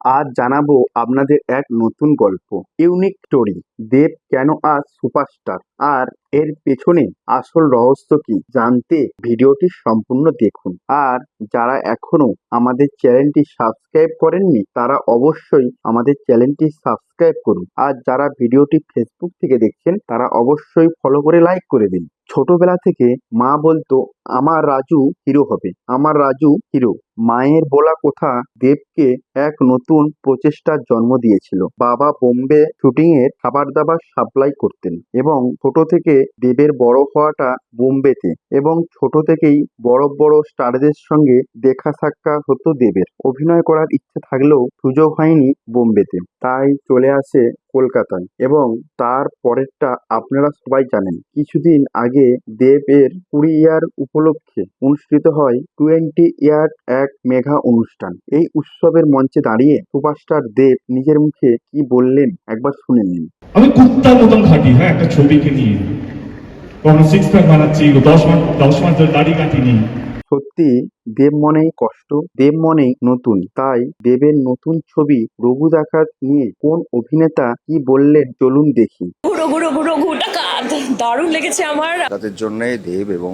আজ জানাব আপনাদের এক নতুন গল্প। ইউনিক স্টোরি, দেব কেন আজ সুপারস্টার? আর এর পেছনে আসল রহস্য কি? জানতে ভিডিওটি সম্পূর্ণ দেখুন। আর যারা এখনও আমাদের চ্যানেলটি সাবস্ক্রাইব করেননি, তারা অবশ্যই আমাদের চ্যানেলটি সাবস্ক্রাইব করুন। আর যারা ভিডিওটি ফেসবুক থেকে দেখছেন, তারা অবশ্যই ফলো করে লাইক করে দিন। ছোটবেলা থেকে মা বলতো, আমার রাজু হিরো হবে, আমার রাজু হিরো। মায়ের বলা কথা দেবকে এক নতুন প্রচেষ্টার জন্ম দিয়েছিল। বাবা বোম্বে শুটিং এর খাবার দাবার সাপ্লাই করতেন এবং ছোট থেকে দেবের বড় হওয়াটা বোম্বেতে এবং ছোট থেকেই বড় বড় স্টারদের সঙ্গে দেখা সাক্ষাৎ হতো দেবের। অভিনয় করার ইচ্ছে থাকলেও সুযোগ হয়নি বোম্বেতে। তাই চলে আসে কলকাতায় এবং তার পরেরটা আপনারা সবাই জানেন। কিছুদিন আগে দেবের কুড়ি ইয়ার উপলক্ষে অনুষ্ঠিত হয় টোয়েন্টি ইয়ার এক মেঘা অনুষ্ঠান। এই উৎসবের মঞ্চে দাঁড়িয়ে সুপারস্টার দেব নিজের মুখে কি বললেন একবার শুনে নিন। আমি কুত্তার মতন খাটি হ্যাঁ একটা ছবিকে নিয়ে। কখনো সিক্স প্যাক বানাচ্ছি দশ মাস দশ মাস ধরে দাড়ি কাটিনি। সত্যি দেব মনেই কষ্ট দেব মনেই নতুন। তাই দেবের নতুন ছবি রঘু ডাকাত নিয়ে কোন অভিনেতা কি বললেন চলুন দেখি। ঘুরো ঘুরো ঘুরো ঘুটাকাত দারুণ লেগেছে আমার। তাদের জন্য দেব এবং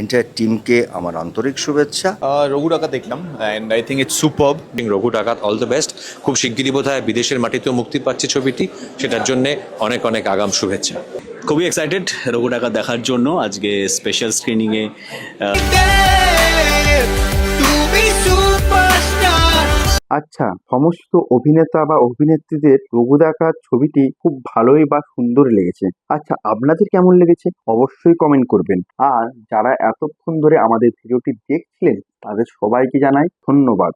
এন্টায়ার টিমকে আমার আন্তরিক শুভেচ্ছা। রঘু ডাকা দেখলাম and I think it's super Raghu Dakat all the best খুব শিগগিরই বোধ হয় বিদেশের মাটিতেও মুক্তি পাচ্ছে ছবিটি। সেটার জন্য অনেক অনেক আগাম শুভেচ্ছা। খুবই এক্সাইটেড রঘু ডাকা দেখার জন্য আজকে স্পেশাল স্ক্রিনিংয়ে আচ্ছা সমস্ত অভিনেতা বা অভিনেত্রীদের রঘু দেখার ছবিটি খুব ভালোই বা সুন্দর লেগেছে। আচ্ছা আপনাদের কেমন লেগেছে? অবশ্যই কমেন্ট করবেন। আর যারা এতক্ষণ ধরে আমাদের ভিডিওটি দেখছিলেন, তাদের সবাইকে জানাই ধন্যবাদ।